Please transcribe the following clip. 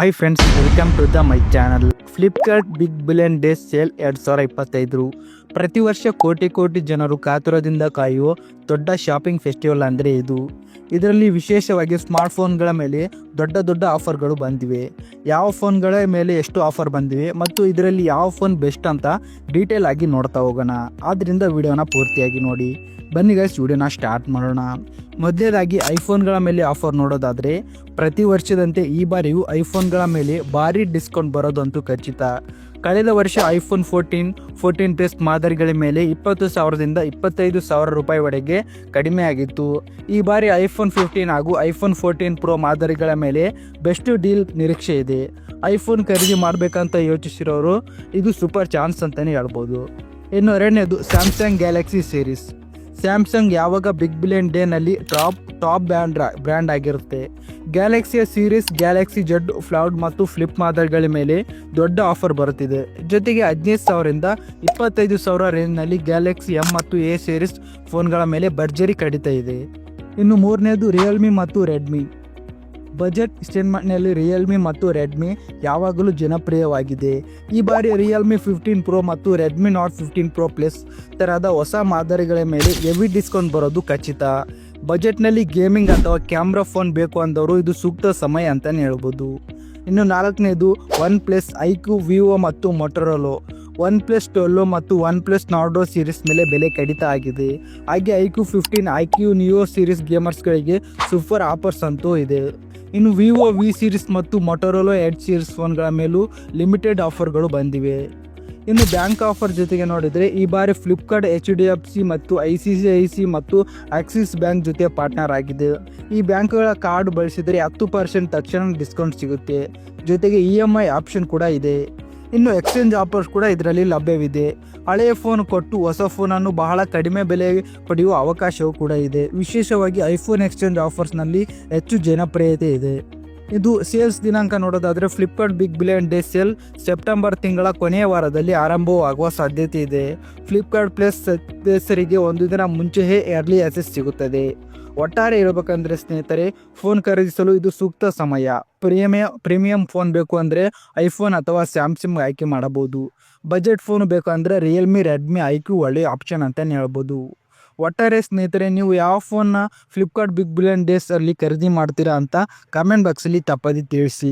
Hi friends welcome to the my channel Flipkart big billion days sale ಎರಡು ಸಾವಿರ ಇಪ್ಪತ್ತೈದು ಪ್ರತಿ ವರ್ಷ ಕೋಟಿ ಕೋಟಿ ಜನರು ಕಾತುರದಿಂದ ಕಾಯುವ ದೊಡ್ಡ ಶಾಪಿಂಗ್ ಫೆಸ್ಟಿವಲ್ ಅಂದರೆ ಇದು. ಇದರಲ್ಲಿ ವಿಶೇಷವಾಗಿ ಸ್ಮಾರ್ಟ್ಫೋನ್ಗಳ ಮೇಲೆ ದೊಡ್ಡ ದೊಡ್ಡ ಆಫರ್ಗಳು ಬಂದಿವೆ. ಯಾವ ಫೋನ್ಗಳ ಮೇಲೆ ಎಷ್ಟು ಆಫರ್ ಬಂದಿವೆ ಮತ್ತು ಇದರಲ್ಲಿ ಯಾವ ಫೋನ್ ಬೆಸ್ಟ್ ಅಂತ ಡೀಟೇಲ್ ಆಗಿ ನೋಡ್ತಾ ಹೋಗೋಣ. ಆದ್ದರಿಂದ ವಿಡಿಯೋನ ಪೂರ್ತಿಯಾಗಿ ನೋಡಿ. ಬನ್ನಿ ಗೈಸ್ ವಿಡಿಯೋನ ಸ್ಟಾರ್ಟ್ ಮಾಡೋಣ. ಮೊದಲನೇದಾಗಿ ಐಫೋನ್ಗಳ ಮೇಲೆ ಆಫರ್ ನೋಡೋದಾದರೆ, ಪ್ರತಿ ವರ್ಷದಂತೆ ಈ ಬಾರಿಯೂ ಐಫೋನ್ಗಳ ಮೇಲೆ ಭಾರಿ ಡಿಸ್ಕೌಂಟ್ ಬರೋದಂತೂ ಖಚಿತ. ಕಳೆದ ವರ್ಷ ಐಫೋನ್ ಫೋರ್ಟೀನ್ ಫೋರ್ಟೀನ್ ಪ್ಲಸ್ ಮಾದರಿಗಳ ಮೇಲೆ ಇಪ್ಪತ್ತು ಸಾವಿರದಿಂದ ಇಪ್ಪತ್ತೈದು ಸಾವಿರ ಕಡಿಮೆ ಆಗಿತ್ತು. ಈ ಬಾರಿ ಐಫೋನ್ ಫಿಫ್ಟೀನ್ ಹಾಗೂ ಐಫೋನ್ ಫೋರ್ಟೀನ್ ಪ್ರೋ ಮಾದರಿಗಳ ಮೇಲೆ ಬೆಸ್ಟ್ ಡೀಲ್ ನಿರೀಕ್ಷೆ ಇದೆ. ಐಫೋನ್ ಖರೀದಿ ಮಾಡಬೇಕಂತ ಯೋಚಿಸಿರೋರು ಇದು ಸೂಪರ್ ಚಾನ್ಸ್ ಅಂತಲೇ ಹೇಳ್ಬೋದು. ಇನ್ನು ಎರಡನೇದು ಸ್ಯಾಮ್ಸಂಗ್ ಗ್ಯಾಲಕ್ಸಿ ಸೀರೀಸ್ ಸ್ಯಾಮ್ಸಂಗ್ ಯಾವಾಗ ಬಿಗ್ ಬಿಲಿಯನ್ ಡೇನಲ್ಲಿ ಟಾಪ್ ಟಾಪ್ ಬ್ರ್ಯಾಂಡ್ ಬ್ರ್ಯಾಂಡ್ ಆಗಿರುತ್ತೆ? ಗ್ಯಾಲಕ್ಸಿಯ ಸೀರೀಸ್ ಗ್ಯಾಲಕ್ಸಿ ಜಡ್ ಫ್ಲೌಡ್ ಮತ್ತು ಫ್ಲಿಪ್ ಮಾದರಿಗಳ ಮೇಲೆ ದೊಡ್ಡ ಆಫರ್ ಬರುತ್ತಿದೆ. ಜೊತೆಗೆ ಹದಿನೈದು ಸಾವಿರದಿಂದ ಇಪ್ಪತ್ತೈದು ಸಾವಿರ ರೇಂಜ್ನಲ್ಲಿ ಗ್ಯಾಲಕ್ಸಿ ಎಂ ಮತ್ತು ಎ ಸೀರೀಸ್ ಫೋನ್ಗಳ ಮೇಲೆ ಭರ್ಜರಿ ಕಡಿತ ಇದೆ. ಇನ್ನು ಮೂರನೇದು ರಿಯಲ್ಮಿ ಮತ್ತು ರೆಡ್ಮಿ ಬಜೆಟ್ ಸ್ಟೇಟ್ಮೆಂಟ್ನಲ್ಲಿ ರಿಯಲ್ಮಿ ಮತ್ತು ರೆಡ್ಮಿ ಯಾವಾಗಲೂ ಜನಪ್ರಿಯವಾಗಿದೆ. ಈ ಬಾರಿ ರಿಯಲ್ಮಿ ಫಿಫ್ಟೀನ್ ಪ್ರೊ ಮತ್ತು Redmi Note fifteen pro plus ತರಹದ ಹೊಸ ಮಾದರಿಗಳ ಮೇಲೆ ಹೆವಿ ಡಿಸ್ಕೌಂಟ್ ಬರೋದು ಖಚಿತ. ಬಜೆಟ್ನಲ್ಲಿ ಗೇಮಿಂಗ್ ಅಥವಾ ಕ್ಯಾಮ್ರಾ ಫೋನ್ ಬೇಕು ಅಂದವರು ಇದು ಸೂಕ್ತ ಸಮಯ ಅಂತಲೇ ಹೇಳ್ಬೋದು. ಇನ್ನು ನಾಲ್ಕನೇದು ಒನ್ ಪ್ಲಸ್ ಐಕ್ಯೂ ವಿವೋ ಮತ್ತು ಮೊಟೊರೊಲೋ ಒನ್ ಪ್ಲಸ್ ಟ್ವೆಲ್ವ್ ಮತ್ತು ಒನ್ ಪ್ಲಸ್ ನಾರ್ಡೋ ಸೀರೀಸ್ ಮೇಲೆ ಬೆಲೆ ಕಡಿತ ಆಗಿದೆ. ಹಾಗೆ iQOO fifteen iQOO Neo series ಗೇಮರ್ಸ್ಗಳಿಗೆ super offers ಅಂತೂ ಇದೆ. ಇನ್ನು ವಿವೋ ವಿ ಸೀರೀಸ್ ಮತ್ತು ಮೊಟೊರೊಲೊ ಎಡ್ ಸೀರೀಸ್ ಫೋನ್ಗಳ ಮೇಲೂ ಲಿಮಿಟೆಡ್ ಆಫರ್ಗಳು ಬಂದಿವೆ. ಇನ್ನು ಬ್ಯಾಂಕ್ ಆಫರ್ ಜೊತೆಗೆ ನೋಡಿದರೆ ಈ ಬಾರಿ Flipkart H D F C ಮತ್ತು I C I C I ಮತ್ತು ಆಕ್ಸಿಸ್ ಬ್ಯಾಂಕ್ ಜೊತೆ ಪಾರ್ಟ್ನರ್ ಆಗಿದೆ. ಈ ಬ್ಯಾಂಕ್ಗಳ ಕಾರ್ಡ್ ಬಳಸಿದರೆ ಹತ್ತು ಪರ್ಸೆಂಟ್ ತಕ್ಷಣ ಡಿಸ್ಕೌಂಟ್ ಸಿಗುತ್ತೆ. ಜೊತೆಗೆ ಇ ಎಂ ಐ ಆಪ್ಷನ್ ಕೂಡ ಇದೆ. ಇನ್ನು ಎಕ್ಸ್ಚೇಂಜ್ ಆಫರ್ಸ್ ಕೂಡ ಇದರಲ್ಲಿ ಲಭ್ಯವಿದೆ. ಹಳೆಯ ಫೋನ್ ಕೊಟ್ಟು ಹೊಸ ಫೋನನ್ನು ಬಹಳ ಕಡಿಮೆ ಬೆಲೆ ಪಡೆಯುವ ಅವಕಾಶವೂ ಕೂಡ ಇದೆ. ವಿಶೇಷವಾಗಿ ಐಫೋನ್ ಎಕ್ಸ್ಚೇಂಜ್ ಆಫರ್ಸ್ನಲ್ಲಿ ಹೆಚ್ಚು ಜನಪ್ರಿಯತೆ ಇದೆ. ಇದು ಸೇಲ್ಸ್ ದಿನಾಂಕ ನೋಡೋದಾದರೆ Flipkart big billion day sale September ತಿಂಗಳ ಕೊನೆಯ ವಾರದಲ್ಲಿ ಆರಂಭವಾಗುವ ಸಾಧ್ಯತೆ ಇದೆ. ಫ್ಲಿಪ್ಕಾರ್ಟ್ ಪ್ಲಸ್ ಸದಸ್ಯರಿಗೆ ಒಂದು ದಿನ ಮುಂಚೆಯೇ ಎರ್ಲಿ ಆಸೆಸ್ ಸಿಗುತ್ತದೆ. ಒಟ್ಟಾರೆ ಇರಬೇಕಂದ್ರೆ ಸ್ನೇಹಿತರೆ ಫೋನ್ ಖರೀದಿಸಲು ಇದು ಸೂಕ್ತ ಸಮಯ. ಪ್ರೀಮಿಯ ಪ್ರೀಮಿಯಂ ಫೋನ್ ಬೇಕು ಅಂದರೆ ಐಫೋನ್ ಅಥವಾ ಸ್ಯಾಮ್ಸಂಗ್ ಆಯ್ಕೆ ಮಾಡಬಹುದು. ಬಜೆಟ್ ಫೋನ್ ಬೇಕು ಅಂದರೆ ರಿಯಲ್ಮಿ ರೆಡ್ಮಿ ಐಕ್ಯೂ ಒಳ್ಳೆಯ ಆಪ್ಷನ್ ಅಂತಲೇ ಹೇಳ್ಬೋದು. ಒಟ್ಟಾರೆ ಸ್ನೇಹಿತರೆ, ನೀವು ಯಾವ ಫೋನ್ನ ಫ್ಲಿಪ್ಕಾರ್ಟ್ ಬಿಗ್ ಬಿಲಿಯನ್ ಡೇಸಲ್ಲಿ ಖರೀದಿ ಮಾಡ್ತೀರಾ ಅಂತ ಕಮೆಂಟ್ ಬಾಕ್ಸಲ್ಲಿ ತಪ್ಪದೆ ತಿಳಿಸಿ.